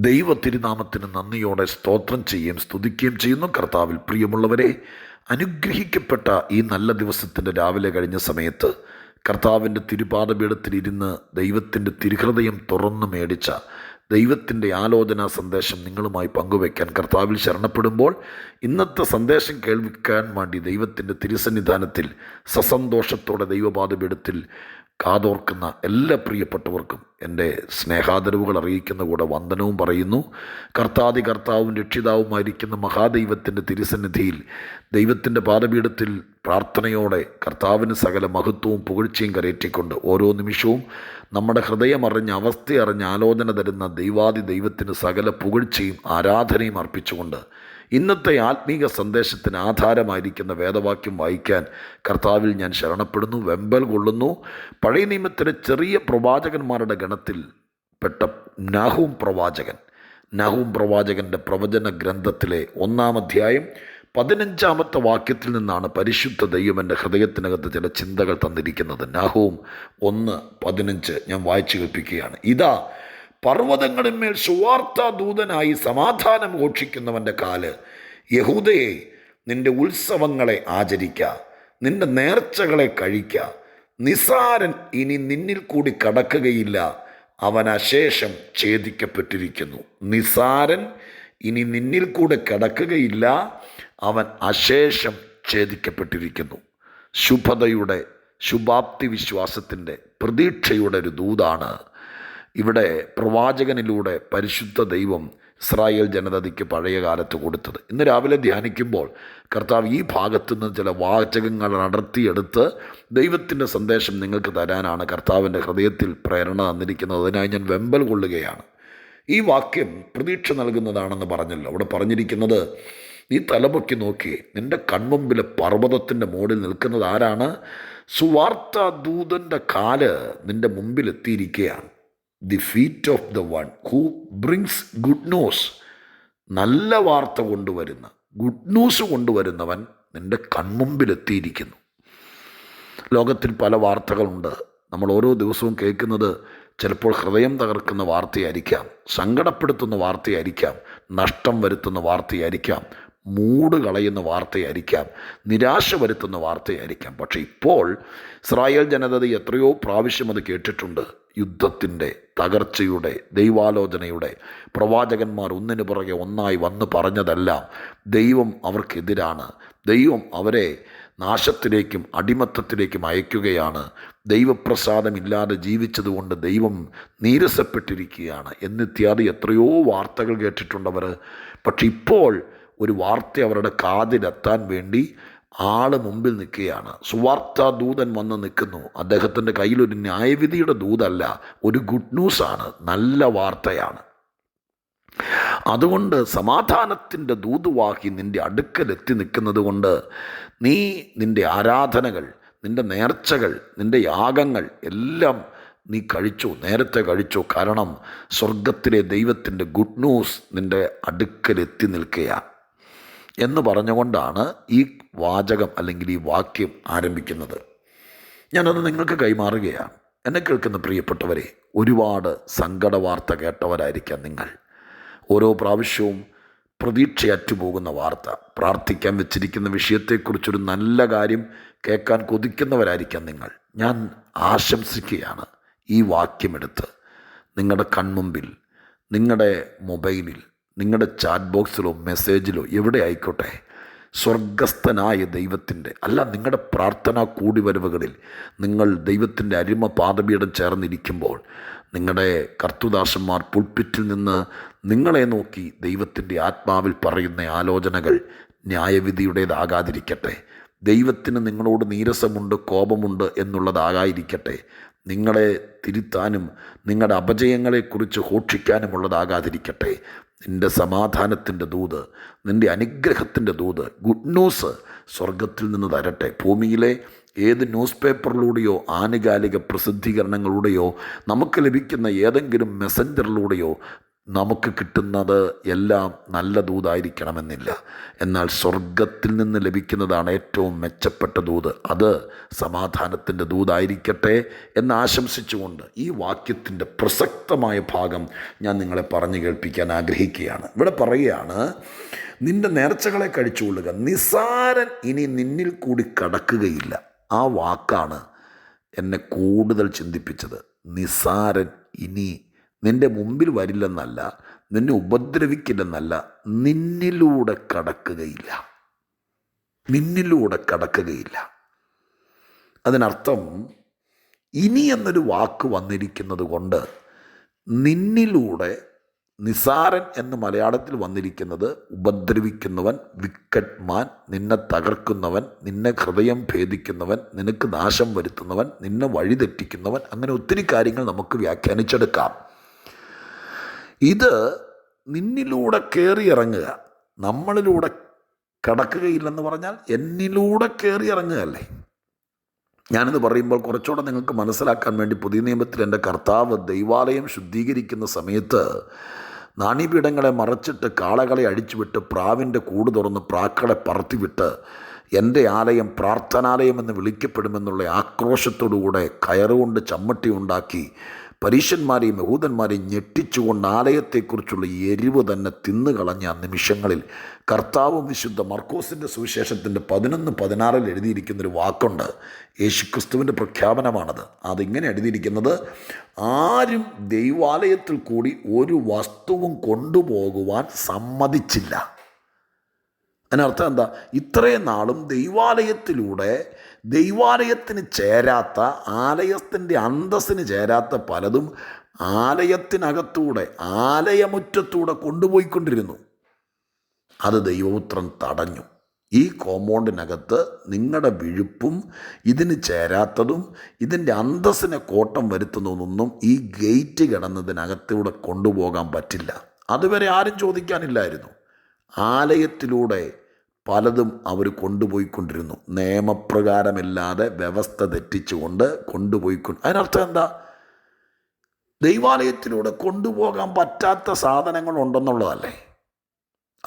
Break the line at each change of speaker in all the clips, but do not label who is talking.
ദൈവ തിരുനാമത്തിന് നന്ദിയോടെ സ്തോത്രം ചെയ്യുകയും സ്തുതിക്കുകയും ചെയ്യുന്നു. കർത്താവിൽ പ്രിയമുള്ളവരെ അനുഗ്രഹിക്കപ്പെട്ട ഈ നല്ല ദിവസത്തിന്റെ രാവിലെ കഴിഞ്ഞ സമയത്ത് കർത്താവിന്റെ തിരുപാദപീഠത്തിലിരുന്ന് ദൈവത്തിന്റെ തിരുഹൃദയം തുറന്നു മേടിച്ച ദൈവത്തിന്റെ ആലോചനാ സന്ദേശം നിങ്ങളുമായി പങ്കുവയ്ക്കാൻ കർത്താവിൽ ശരണപ്പെടുമ്പോൾ ഇന്നത്തെ സന്ദേശം കേൾവിക്കാൻ വേണ്ടി ദൈവത്തിന്റെ തിരുസന്നിധാനത്തിൽ സസന്തോഷത്തോടെ ദൈവപാദപീഠത്തിൽ കാതോർക്കുന്ന എല്ലാ പ്രിയപ്പെട്ടവർക്കും എന്റെ സ്നേഹാദരവുകൾ അറിയിക്കുന്ന കൂടെ വന്ദനവും പറയുന്നു. കർത്താതി കർത്താവും രക്ഷിതാവുമായിരിക്കുന്ന മഹാദൈവത്തിന്റെ തിരുസന്നിധിയിൽ ദൈവത്തിന്റെ പാദപീഠത്തിൽ പ്രാർത്ഥനയോടെ കർത്താവിന് സകല മഹത്വവും പുകഴ്ചയും കരയറ്റിക്കൊണ്ട് ഓരോ നിമിഷവും നമ്മുടെ ഹൃദയമറിഞ്ഞ് അവസ്ഥയറിഞ്ഞ് ആലോചന തരുന്ന ദൈവാദി ദൈവത്തിന് സകല പുകഴ്ചയും ആരാധനയും അർപ്പിച്ചുകൊണ്ട് ഇന്നത്തെ ആത്മീക സന്ദേശത്തിന് ആധാരമായിരിക്കുന്ന വേദവാക്യം വായിക്കാൻ കർത്താവിൽ ഞാൻ ശരണപ്പെടുന്നു വെമ്പൽ കൊള്ളുന്നു. പഴയ നിയമത്തിലെ ചെറിയ പ്രവാചകന്മാരുടെ ഗണത്തിൽ പെട്ട നാഹൂം പ്രവാചകൻ നാഹൂം പ്രവാചകന്റെ പ്രവചന ഗ്രന്ഥത്തിലെ ഒന്നാം അധ്യായം പതിനഞ്ചാമത്തെ വാക്യത്തിൽ നിന്നാണ് പരിശുദ്ധ ദൈവം എന്റെ ഹൃദയത്തിനകത്ത് ചില ചിന്തകൾ തന്നിരിക്കുന്നത്. നാഹൂം ഒന്ന് പതിനഞ്ച് ഞാൻ വായിച്ചു കേൾപ്പിക്കുകയാണ്. ഇതാ പർവതങ്ങളിന്മേൽ ദൂതനായി സമാധാനം ഘോഷിക്കുന്നവന്റെ കാൽ. യഹൂദയെ നിന്റെ ഉത്സവങ്ങളെ ആചരിക്ക നിന്റെ നേർച്ചകളെ കഴിക്ക. നിസാരൻ ഇനി നിന്നിൽ കൂടി കടക്കുകയില്ല അവൻ അശേഷം ഛേദിക്കപ്പെട്ടിരിക്കുന്നു. നിസാരൻ ഇനി നിന്നിൽ കൂടെ കിടക്കുകയില്ല അവൻ അശേഷം ഛേദിക്കപ്പെട്ടിരിക്കുന്നു. ശുഭതയുടെ ശുഭാപ്തി വിശ്വാസത്തിന്റെ പ്രതീക്ഷയുടെ ഒരു ദൂതാണ് ഇവിടെ പ്രവാചകനിലൂടെ പരിശുദ്ധ ദൈവം ഇസ്രായേൽ ജനതയ്ക്ക് പഴയ കാലത്ത് കൊടുത്തത്. ഇന്ന് രാവിലെ ധ്യാനിക്കുമ്പോൾ കർത്താവ് ഈ ഭാഗത്തു നിന്ന് ചില വാചകങ്ങൾ നടത്തിയെടുത്ത് ദൈവത്തിന്റെ സന്ദേശം നിങ്ങൾക്ക് തരാനാണ് കർത്താവിന്റെ ഹൃദയത്തിൽ പ്രേരണ തന്നിരിക്കുന്നത്. അതിനായി ഞാൻ വെമ്പൽ കൊള്ളുകയാണ്. ഈ വാക്യം പ്രതീക്ഷ നൽകുന്നതാണെന്ന് പറഞ്ഞല്ലോ. അവിടെ പറഞ്ഞിരിക്കുന്നത് നീ തലപൊക്കി നോക്കി നിന്റെ കൺമുമ്പിലെ പർവതത്തിന്റെ മുകളിൽ നിൽക്കുന്നത് ആരാണ്? സുവാർത്ത ദൂതന്റെ കാൽ നിന്റെ മുമ്പിൽ എത്തിയിരിക്കുകയാണ് the feet of the one who brings good news നല്ല വാർത്ത കൊണ്ടുവരുന്ന ഗുഡ് ന്യൂസ് കൊണ്ടുവരുന്നവൻ നിന്റെ കൺമുമ്പിലെത്തിയിരിക്കുന്നു. ലോകത്തിൽ പല വാർത്തകളുണ്ട്. നമ്മൾ ഓരോ ദിവസവും കേൾക്കുന്നത് ചിലപ്പോൾ ഹൃദയം തകർക്കുന്ന വാർത്തയായിരിക്കാം സങ്കടപ്പെടുത്തുന്ന വാർത്തയായിരിക്കാം നഷ്ടം വരുത്തുന്ന വാർത്തയായിരിക്കാം മൂട് കളയുന്ന വാർത്തയായിരിക്കാം നിരാശ വരുത്തുന്ന വാർത്തയായിരിക്കാം. പക്ഷേ ഇപ്പോൾ ഇസ്രായേൽ ജനത എത്രയോ പ്രാവശ്യം അത് കേട്ടിട്ടുണ്ട്. യുദ്ധത്തിന്റെ തകർച്ചയുടെ ദൈവാലോചനയുടെ പ്രവാചകന്മാർ ഒന്നിനു പുറകെ ഒന്നായി വന്ന് പറഞ്ഞതെല്ലാം ദൈവം അവർക്കെതിരാണ്. ദൈവം അവരെ നാശത്തിലേക്കും അടിമത്തത്തിലേക്കും അയക്കുകയാണ്. ദൈവപ്രസാദമില്ലാതെ ജീവിച്ചതുകൊണ്ട് ദൈവം നീരസപ്പെട്ടിരിക്കുകയാണ് എന്നിത്യാദി എത്രയോ വാർത്തകൾ കേട്ടിട്ടുണ്ടവർ. പക്ഷെ ഇപ്പോൾ ഒരു വാർത്ത അവരുടെ കാതിലെത്താൻ വേണ്ടി ആൾ മുമ്പിൽ നിൽക്കുകയാണ്. സുവാർത്ത ദൂതൻ വന്ന് നിൽക്കുന്നു. അദ്ദേഹത്തിന്റെ കയ്യിലൊരു ന്യായവിധിയുടെ ദൂതല്ല ഒരു ഗുഡ് ന്യൂസാണ് നല്ല വാർത്തയാണ്. അതുകൊണ്ട് സമാധാനത്തിന്റെ ദൂതുവാക്കി നിന്റെ അടുക്കലെത്തി നിൽക്കുന്നത് കൊണ്ട് നീ നിന്റെ ആരാധനകൾ നിന്റെ നേർച്ചകൾ നിന്റെ യാഗങ്ങൾ എല്ലാം നീ കഴിച്ചു നേരത്തെ കഴിച്ചു. കാരണം സ്വർഗത്തിലെ ദൈവത്തിന്റെ ഗുഡ് ന്യൂസ് നിന്റെ അടുക്കലെത്തി നിൽക്കുകയാണ്. എന്ന് പറഞ്ഞുകൊണ്ടാണ് ഈ വാചകം അല്ലെങ്കിൽ ഈ വാക്യം ആരംഭിക്കുന്നത്. ഞാനത് നിങ്ങൾക്ക് കൈമാറുകയാണ്. എന്നെ കേൾക്കുന്ന പ്രിയപ്പെട്ടവരെ ഒരുപാട് സങ്കട വാർത്ത കേട്ടവരായിരിക്കാം നിങ്ങൾ. ഓരോ പ്രാവശ്യവും പ്രതീക്ഷയറ്റുപോകുന്ന വാർത്ത പ്രാർത്ഥിക്കാൻ വെച്ചിരിക്കുന്ന വിഷയത്തെക്കുറിച്ചൊരു നല്ല കാര്യം കേൾക്കാൻ കൊതിക്കുന്നവരായിരിക്കാം നിങ്ങൾ. ഞാൻ ആശംസിക്കുകയാണ് ഈ വാക്യമെടുത്ത്. നിങ്ങളുടെ കൺമുമ്പിൽ നിങ്ങളുടെ മൊബൈലിൽ നിങ്ങളുടെ ചാറ്റ് ബോക്സിലോ മെസ്സേജിലോ എവിടെ ആയിക്കോട്ടെ? സ്വർഗസ്ഥനായ ദൈവത്തിന്റെ അല്ല നിങ്ങളുടെ പ്രാർത്ഥനാ കൂടിവരവുകളിൽ നിങ്ങൾ ദൈവത്തിന്റെ അരിമ പാദപീഠം ചേർന്നിരിക്കുമ്പോൾ നിങ്ങളുടെ കർത്തുദാസന്മാർ പുൽപ്പിറ്റിൽ നിന്ന് നിങ്ങളെ നോക്കി ദൈവത്തിന്റെ ആത്മാവിൽ പറയുന്ന ആലോചനകൾ ന്യായവിധിയുടേതാകാതിരിക്കട്ടെ. ദൈവത്തിന് നിങ്ങളോട് നീരസമുണ്ട് കോപമുണ്ട് എന്നുള്ളതാകാതിരിക്കട്ടെ. നിങ്ങളെ തിരുത്താനും നിങ്ങളുടെ അപജയങ്ങളെക്കുറിച്ച് ഘോഷിക്കാനുമുള്ളതാകാതിരിക്കട്ടെ നിന്റെ സമാധാനത്തിന്റെ ദൂത് നിന്റെ അനുഗ്രഹത്തിന്റെ ദൂത് ഗുഡ് ന്യൂസ് സ്വർഗത്തിൽ നിന്ന് തരട്ടെ. ഭൂമിയിലെ ഏത് ന്യൂസ് പേപ്പറിലൂടെയോ ആനുകാലിക പ്രസിദ്ധീകരണങ്ങളിലൂടെയോ നമുക്ക് ലഭിക്കുന്ന ഏതെങ്കിലും മെസ്സഞ്ചറിലൂടെയോ നമുക്ക് കിട്ടുന്നത് എല്ലാം നല്ല ദൂതായിരിക്കണമെന്നില്ല. എന്നാൽ സ്വർഗത്തിൽ നിന്ന് ലഭിക്കുന്നതാണ് ഏറ്റവും മെച്ചപ്പെട്ട ദൂത്. അത് സമാധാനത്തിന്റെ ദൂതായിരിക്കട്ടെ എന്ന് ആശംസിച്ചുകൊണ്ട് ഈ വാക്യത്തിന്റെ പ്രസക്തമായ ഭാഗം ഞാൻ നിങ്ങളെ പറഞ്ഞു കേൾപ്പിക്കാൻ ആഗ്രഹിക്കുകയാണ്. ഇവിടെ പറയുകയാണ് നിന്റെ നേർച്ചകളെ കഴിച്ചുകൊള്ളുക. നിസാരൻ ഇനി നിന്നിൽ കൂടി കടക്കുകയില്ല. ആ വാക്കാണ് എന്നെ കൂടുതൽ ചിന്തിപ്പിച്ചത്. നിസാരൻ ഇനി നിന്റെ മുമ്പിൽ വരില്ലെന്നല്ല നിന്നെ ഉപദ്രവിക്കില്ലെന്നല്ല നിന്നിലൂടെ കടക്കുകയില്ല. നിന്നിലൂടെ കടക്കുകയില്ല. അതിനർത്ഥം ഇനി എന്നൊരു വാക്ക് വന്നിരിക്കുന്നത് കൊണ്ട് നിന്നിലൂടെ നിസാരൻ എന്ന് മലയാളത്തിൽ വന്നിരിക്കുന്നത് ഉപദ്രവിക്കുന്നവൻ വിക്കറ്റ്മാൻ നിന്നെ തകർക്കുന്നവൻ നിന്നെ ഹൃദയം ഭേദിക്കുന്നവൻ നിനക്ക് നാശം വരുത്തുന്നവൻ നിന്നെ വഴിതെറ്റിക്കുന്നവൻ അങ്ങനെ ഒത്തിരി കാര്യങ്ങൾ നമുക്ക് വ്യാഖ്യാനിച്ചെടുക്കാം. ഇത് നിന്നിലൂടെ കയറി ഇറങ്ങുക. നമ്മളിലൂടെ കടക്കുകയില്ലെന്ന് പറഞ്ഞാൽ എന്നിലൂടെ കയറി ഇറങ്ങുകയല്ലേ? ഞാനിത് പറയുമ്പോൾ കുറച്ചുകൂടെ നിങ്ങൾക്ക് മനസ്സിലാക്കാൻ വേണ്ടി പുതിയ നിയമത്തിൽ എന്റെ കർത്താവ് ദൈവാലയം ശുദ്ധീകരിക്കുന്ന സമയത്ത് നാണീപീഠങ്ങളെ മറച്ചിട്ട് കാളകളെ അഴിച്ചുവിട്ട് പ്രാവിന്റെ കൂട് തുറന്ന് പ്രാക്കളെ പറത്തിവിട്ട് എന്റെ ആലയം പ്രാർത്ഥനാലയം എന്ന് വിളിക്കപ്പെടുമെന്നുള്ള ആക്രോശത്തോടുകൂടെ കയറുകൊണ്ട് ചമ്മട്ടി ഉണ്ടാക്കി പരീശന്മാരെയും യഹൂദന്മാരെയും ഞെട്ടിച്ചുകൊണ്ട് ആലയത്തെക്കുറിച്ചുള്ള എരിവ് തന്നെ തിന്നുകളഞ്ഞ നിമിഷങ്ങളിൽ കർത്താവും വിശുദ്ധ മർക്കോസിന്റെ സുവിശേഷത്തിന്റെ പതിനൊന്ന് പതിനാറിൽ എഴുതിയിരിക്കുന്നൊരു വാക്കുണ്ട്. യേശുക്രിസ്തുവിന്റെ പ്രഖ്യാപനമാണത്. അതിങ്ങനെ എഴുതിയിരിക്കുന്നത് ആരും ദൈവാലയത്തിൽ കൂടി ഒരു വസ്തുവും കൊണ്ടുപോകുവാൻ സമ്മതിച്ചില്ല. അതിനർത്ഥം എന്താ? ഇത്രയും നാളും ദൈവാലയത്തിലൂടെ ദൈവാലയത്തിന് ചേരാത്ത ആലയത്തിന്റെ അന്തസ്സിന് ചേരാത്ത പലതും ആലയത്തിനകത്തൂടെ ആലയമുറ്റത്തൂടെ കൊണ്ടുപോയിക്കൊണ്ടിരുന്നു. അത് ദൈവപുത്രൻ തടഞ്ഞു. ഈ കോമ്പൗണ്ടിനകത്ത് നിങ്ങളുടെ വിഴുപ്പും ഇതിന് ചേരാത്തതും ഇതിന്റെ അന്തസ്സിനെ കോട്ടം വരുത്തുന്നതൊന്നും ഈ ഗേറ്റ് കിടന്നതിനകത്തൂടെ കൊണ്ടുപോകാൻ പറ്റില്ല. അതുവരെ ആരും ചോദിക്കാനില്ലായിരുന്നു. ആലയത്തിലൂടെ പലതും അവർ കൊണ്ടുപോയിക്കൊണ്ടിരുന്നു. നിയമപ്രകാരമില്ലാതെ വ്യവസ്ഥ തെറ്റിച്ചുകൊണ്ട് കൊണ്ടുപോയിക്കൊണ്ട് അതിനർത്ഥം എന്താ? ദൈവാലയത്തിലൂടെ കൊണ്ടുപോകാൻ പറ്റാത്ത സാധനങ്ങൾ ഉണ്ടെന്നുള്ളതല്ലേ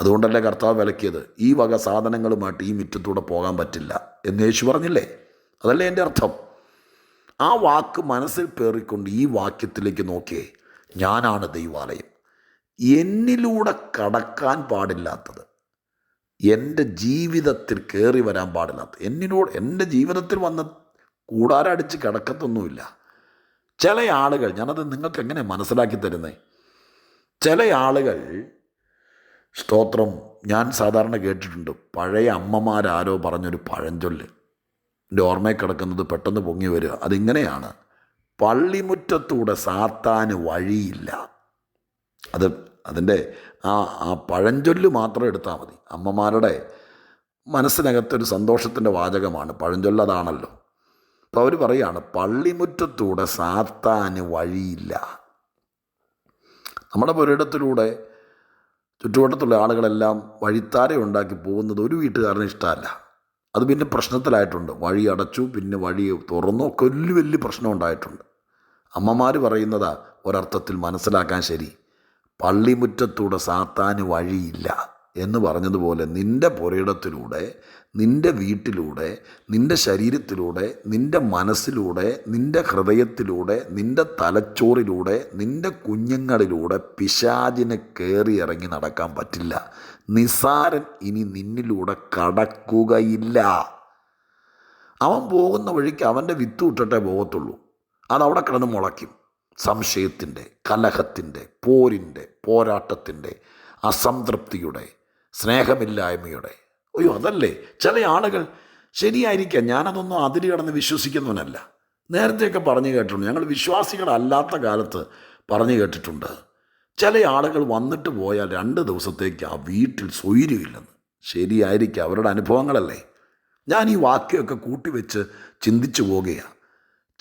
അതുകൊണ്ടല്ലേ കർത്താവ് വിലക്കിയത്? ഈ വക സാധനങ്ങളുമായിട്ട് ഈ മുറ്റത്തൂടെ പോകാൻ പറ്റില്ല എന്ന് യേശു പറഞ്ഞില്ലേ? അതല്ലേ എന്റെ അർത്ഥം? ആ വാക്ക് മനസ്സിൽ പേറിക്കൊണ്ട് ഈ വാക്യത്തിലേക്ക് നോക്കിയേ. ഞാനാണ് ദൈവാലയം. എന്നിലൂടെ കടക്കാൻ പാടില്ലാത്തത്. എന്റെ ജീവിതത്തിൽ കയറി വരാൻ പാടില്ലാത്ത എന്നിനോട് എന്റെ ജീവിതത്തിൽ വന്ന കൂടാരടിച്ച് കിടക്കത്തൊന്നുമില്ല. ചില ആളുകൾ ഞാനത് നിങ്ങൾക്ക് എങ്ങനെ മനസ്സിലാക്കി തരുന്നേ? ചില ആളുകൾ സ്തോത്രം ഞാൻ സാധാരണ കേട്ടിട്ടുണ്ട്. പഴയ അമ്മമാരാരോ പറഞ്ഞൊരു പഴഞ്ചൊല്ല്. എന്റെ ഓർമ്മയിൽ കിടക്കുന്നത് പെട്ടെന്ന് പൊങ്ങി വരിക. അതിങ്ങനെയാണ്. പള്ളിമുറ്റത്തൂടെ സാത്താന് വഴിയില്ല. അത് അതിന്റെ ആ ആ പഴഞ്ചൊല്ല് മാത്രം എടുത്താൽ മതി. അമ്മമാരുടെ മനസ്സിനകത്തൊരു സന്തോഷത്തിന്റെ വാചകമാണ്. പഴഞ്ചൊല്ലതാണല്ലോ അപ്പോൾ അവർ പറയുകയാണ് പള്ളിമുറ്റത്തൂടെ സാത്താന് വഴിയില്ല. നമ്മുടെ പുരയിടത്തിലൂടെ ചുറ്റുവട്ടത്തുള്ള ആളുകളെല്ലാം വഴിത്താര ഉണ്ടാക്കി പോകുന്നത് ഒരു വീട്ടുകാരന് ഇഷ്ടമല്ല. അത് പിന്നെ പ്രശ്നത്തിലായിട്ടുണ്ട്. വഴി അടച്ചു പിന്നെ വഴി തുറന്നു ഒക്കെ വലിയ വലിയ പ്രശ്നം ഉണ്ടായിട്ടുണ്ട്. അമ്മമാർ പറയുന്നതാ ഒരർത്ഥത്തിൽ മനസ്സിലാക്കാൻ ശരി. പള്ളിമുറ്റത്തൂടെ സാത്താന് വഴിയില്ല എന്ന് പറഞ്ഞതുപോലെ നിന്റെ പുരയിടത്തിലൂടെ നിന്റെ വീട്ടിലൂടെ നിന്റെ ശരീരത്തിലൂടെ നിന്റെ മനസ്സിലൂടെ നിന്റെ ഹൃദയത്തിലൂടെ നിന്റെ തലച്ചോറിലൂടെ നിന്റെ കുഞ്ഞുങ്ങളിലൂടെ പിശാചിനെ കയറി ഇറങ്ങി നടക്കാൻ പറ്റില്ല. നിസാരൻ ഇനി നിന്നിലൂടെ കടക്കുകയില്ല. അവൻ പോകുന്ന വഴിക്ക് അവന്റെ വിത്ത് വിട്ടിട്ടേ പോകത്തുള്ളൂ. അതവിടെ കിടന്ന് മുളയ്ക്കും. സംശയത്തിന്റെ കലഹത്തിന്റെ പോരിന്റെ പോരാട്ടത്തിന്റെ അസംതൃപ്തിയുടെ സ്നേഹമില്ലായ്മയുടെ. അയ്യോ അതല്ലേ? ചില ആളുകൾ ശരിയായിരിക്കാം ഞാനതൊന്നും അതിരി കടന്ന് വിശ്വസിക്കുന്നവനല്ല. നേരത്തെയൊക്കെ പറഞ്ഞു കേട്ടിട്ടുണ്ട്. ഞങ്ങൾ വിശ്വാസികളല്ലാത്ത കാലത്ത് പറഞ്ഞു കേട്ടിട്ടുണ്ട്. ചില ആളുകൾ വന്നിട്ട് പോയാൽ രണ്ട് ദിവസത്തേക്ക് ആ വീട്ടിൽ സ്വൈര്യമില്ലെന്ന് ശരിയായിരിക്കാം അവരുടെ അനുഭവങ്ങളല്ലേ? ഞാൻ ഈ വാക്യമൊക്കെ കൂട്ടിവെച്ച് ചിന്തിച്ചു പോകുകയാണ്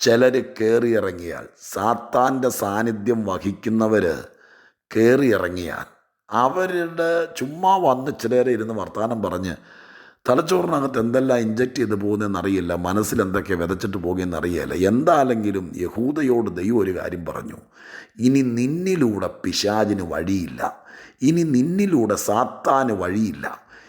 ചിലർ കയറിയിറങ്ങിയാൽ സാത്താന്റെ സാന്നിധ്യം വഹിക്കുന്നവർ കയറിയിറങ്ങിയാൽ അവരുടെ ചുമ്മാ വന്ന് ചിലരെ ഇരുന്ന് വർത്തമാനം പറഞ്ഞ് തലച്ചോറിനകത്ത് എന്തെല്ലാം ഇഞ്ചക്ട് ചെയ്ത് പോകുന്നതെന്ന് അറിയില്ല മനസ്സിൽ എന്തൊക്കെ വിതച്ചിട്ട് പോകുമെന്ന് അറിയില്ല എന്താണെങ്കിലും യഹൂദയോട് ദൈവം ഒരു കാര്യം പറഞ്ഞു ഇനി നിന്നിലൂടെ പിശാചിന് വഴിയില്ല ഇനി നിന്നിലൂടെ സാത്താന് വഴിയില്ല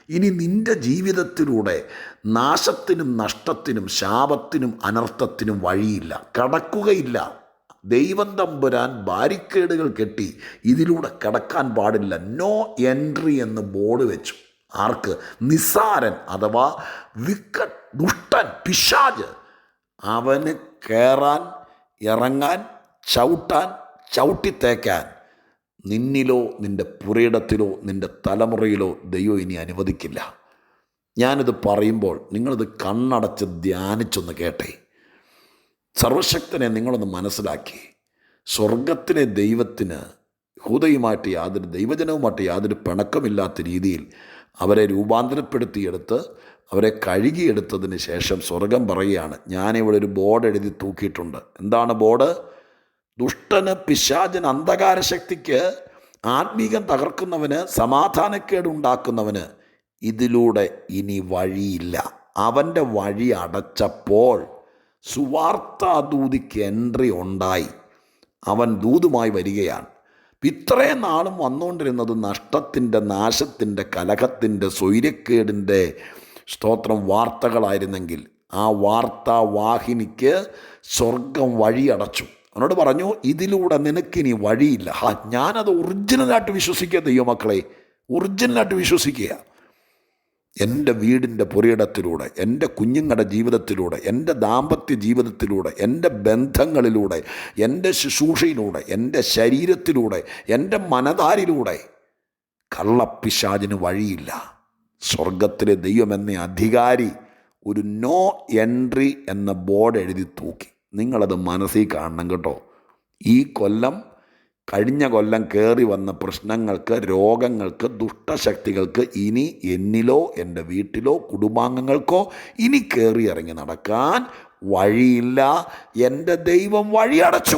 ഇനി നിന്റെ ജീവിതത്തിലൂടെ നാശത്തിനും നഷ്ടത്തിനും ശാപത്തിനും അനർത്ഥത്തിനും വഴിയില്ല. കടക്കുകയില്ല. ദൈവം തമ്പുരാൻ ബാരിക്കേഡുകൾ കെട്ടി ഇതിലൂടെ കടക്കാൻ പാടില്ല. നോ എൻട്രി എന്ന് ബോർഡ് വെച്ചു. ആർക്ക്? നിസാരൻ അഥവാ വിക്കറ്റ് ദുഷ്ടൻ പിശാജ്. അവന് കയറാൻ ഇറങ്ങാൻ ചവിട്ടാൻ ചവിട്ടിത്തേക്കാൻ. നിന്നിലോ നിന്റെ പുരയിടത്തിലോ നിന്റെ തലമുറയിലോ ദൈവം ഇനി അനുവദിക്കില്ല. ഞാനിത് പറയുമ്പോൾ നിങ്ങളിത് കണ്ണടച്ച് ധ്യാനിച്ചൊന്ന് കേട്ടെ. സർവശക്തനെ നിങ്ങളൊന്ന് മനസ്സിലാക്കി. സ്വർഗത്തിലെ ദൈവത്തിന് ഹൂതയുമായിട്ട് യാതൊരു ദൈവജനവുമായിട്ട് യാതൊരു പിണക്കമില്ലാത്ത രീതിയിൽ അവരെ രൂപാന്തരപ്പെടുത്തിയെടുത്ത് അവരെ കഴുകിയെടുത്തതിന് ശേഷം സ്വർഗം പറയുകയാണ് ഞാനിവിടെ ഒരു ബോർഡ് എഴുതി തൂക്കിയിട്ടുണ്ട്. എന്താണ് ബോർഡ്? ദുഷ്ടന് പിശാചന് അന്ധകാര ശക്തിക്ക് ആത്മീകം തകർക്കുന്നവന് സമാധാനക്കേടുണ്ടാക്കുന്നവന് ഇതിലൂടെ ഇനി വഴിയില്ല. അവന്റെ വഴി അടച്ചപ്പോൾ സുവാർത്താദൂതിക്ക് എൻട്രി ഉണ്ടായി. അവൻ ദൂതുമായി വരികയാണ്. ഇത്രയും നാളും വന്നുകൊണ്ടിരുന്നത് നഷ്ടത്തിന്റെ നാശത്തിന്റെ കലഹത്തിന്റെ സ്വൈര്യക്കേടിന്റെ സ്തോത്രം വാർത്തകളായിരുന്നെങ്കിൽ ആ വാർത്താവാഹിനിക്ക് സ്വർഗം വഴിയടച്ചു. അവനോട് പറഞ്ഞു ഇതിലൂടെ നിനക്കിനി വഴിയില്ല. ഹാ ഞാനത് ഒറിജിനലായിട്ട് വിശ്വസിക്കുക ദൈവമക്കളെ. ഒറിജിനലായിട്ട് വിശ്വസിക്കുക. എന്റെ വീടിന്റെ പുരയിടത്തിലൂടെ എന്റെ കുഞ്ഞുങ്ങളുടെ ജീവിതത്തിലൂടെ എന്റെ ദാമ്പത്യ ജീവിതത്തിലൂടെ എന്റെ ബന്ധങ്ങളിലൂടെ എന്റെ ശുശ്രൂഷയിലൂടെ എന്റെ ശരീരത്തിലൂടെ എന്റെ മനതാരിലൂടെ കള്ളപ്പിശാചിന് വഴിയില്ല. സ്വർഗത്തിലെ ദൈവം എന്ന അധികാരി ഒരു നോ എൻട്രി എന്ന ബോർഡ് എഴുതി തൂക്കി. നിങ്ങളത് മനസ്സിൽ കാണണം കേട്ടോ. ഈ കൊല്ലം കഴിഞ്ഞ കൊല്ലം കയറി വന്ന പ്രശ്നങ്ങൾക്ക് രോഗങ്ങൾക്ക് ദുഷ്ടശക്തികൾക്ക് ഇനി എന്നിലോ എന്റെ വീട്ടിലോ കുടുംബാംഗങ്ങൾക്കോ ഇനി കയറി ഇറങ്ങി നടക്കാൻ വഴിയില്ല. എന്റെ ദൈവം വഴി അടച്ചു.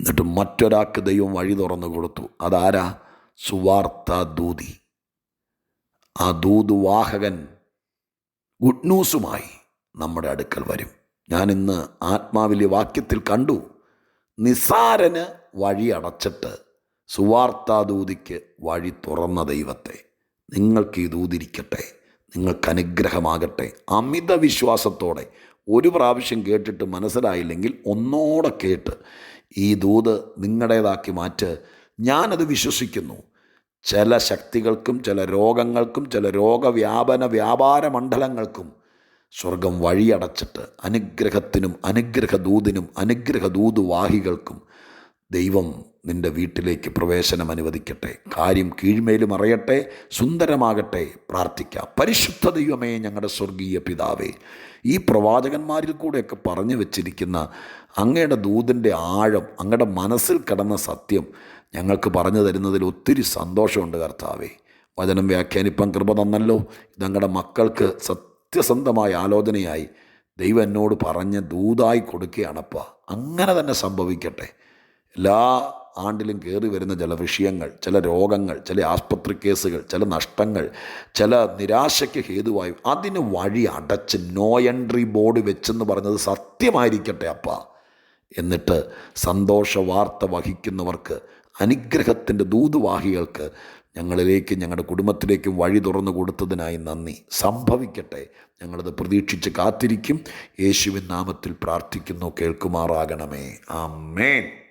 എന്നിട്ട് മറ്റൊരാൾക്ക് ദൈവം വഴി തുറന്നു കൊടുത്തു. അതാരാ? സുവാർത്ത ദൂതി. ആ ദൂതുവാഹകൻ ഗുഡ് ന്യൂസുമായി. നമ്മുടെ അടുക്കൽ വരും. ഞാൻ ഇന്ന് ആത്മാവിലെ വാക്യത്തിൽ കണ്ടു. നിസാരന് വഴി അടച്ചിട്ട് സുവാർത്താദൂതിക്ക് വഴി തുറന്ന ദൈവത്തെ. നിങ്ങൾക്ക് ഈ ദൂതിരിക്കട്ടെ. നിങ്ങൾക്ക് അനുഗ്രഹമാകട്ടെ. അമിത വിശ്വാസത്തോടെ ഒരു പ്രാവശ്യം കേട്ടിട്ട് മനസ്സിലായില്ലെങ്കിൽ ഒന്നോടെ കേട്ട് ഈ ദൂത് നിങ്ങളുടേതാക്കി മാറ്റ്. ഞാനത് വിശ്വസിക്കുന്നു. ചില ശക്തികൾക്കും ചില രോഗങ്ങൾക്കും ചില രോഗവ്യാപന വ്യാപാര മണ്ഡലങ്ങൾക്കും സ്വർഗം വഴിയടച്ചിട്ട് അനുഗ്രഹത്തിനും അനുഗ്രഹദൂതിനും അനുഗ്രഹദൂതുവാഹികൾക്കും ദൈവം നിന്റെ വീട്ടിലേക്ക് പ്രവേശനം അനുവദിക്കട്ടെ. കാര്യം കീഴ്മേലും അറിയട്ടെ സുന്ദരമാകട്ടെ പ്രാർത്ഥിക്കാം. പരിശുദ്ധ ദൈവമേ ഞങ്ങളുടെ സ്വർഗീയ പിതാവേ ഈ പ്രവാചകന്മാരിൽ കൂടെയൊക്കെ പറഞ്ഞു വച്ചിരിക്കുന്ന അങ്ങയുടെ ദൂതിന്റെ ആഴം അങ്ങയുടെ മനസ്സിൽ കിടന്ന സത്യം ഞങ്ങൾക്ക് പറഞ്ഞു തരുന്നതിൽ ഒത്തിരി സന്തോഷമുണ്ട് കർത്താവേ. വചനം വ്യാഖ്യാനിപ്പം കൃപ തന്നല്ലോ. ഇതങ്ങളുടെ മക്കൾക്ക് സത്യസന്ധമായ ആലോചനയായി ദൈവം എന്നോട് പറഞ്ഞ് ദൂതായി കൊടുക്കുകയാണപ്പ അങ്ങനെ തന്നെ സംഭവിക്കട്ടെ. എല്ലാ ആണ്ടിലും കയറി വരുന്ന ചില വിഷയങ്ങൾ ചില രോഗങ്ങൾ ചില ആസ്പത്രി കേസുകൾ ചില നഷ്ടങ്ങൾ ചില നിരാശയ്ക്ക് ഹേതുവായും അതിന് വഴി അടച്ച് നോ എൻട്രി ബോർഡ് വെച്ചെന്ന് പറഞ്ഞത് സത്യമായിരിക്കട്ടെ അപ്പ. എന്നിട്ട് സന്തോഷ വാർത്ത വഹിക്കുന്നവർക്ക് അനുഗ്രഹത്തിന്റെ ദൂതുവാഹികൾക്ക് ഞങ്ങളിലേക്ക് ഞങ്ങളുടെ കുടുംബത്തിലേക്കും വഴി തുറന്നു കൊടുത്തതിനായി നന്ദി. സംഭവിക്കട്ടെ. ഞങ്ങളത് പ്രതീക്ഷിച്ച് കാത്തിരിക്കും. യേശുവിൻ നാമത്തിൽ പ്രാർത്ഥിക്കുന്നു. കേൾക്കുമാറാകണമേ. ആമേൻ.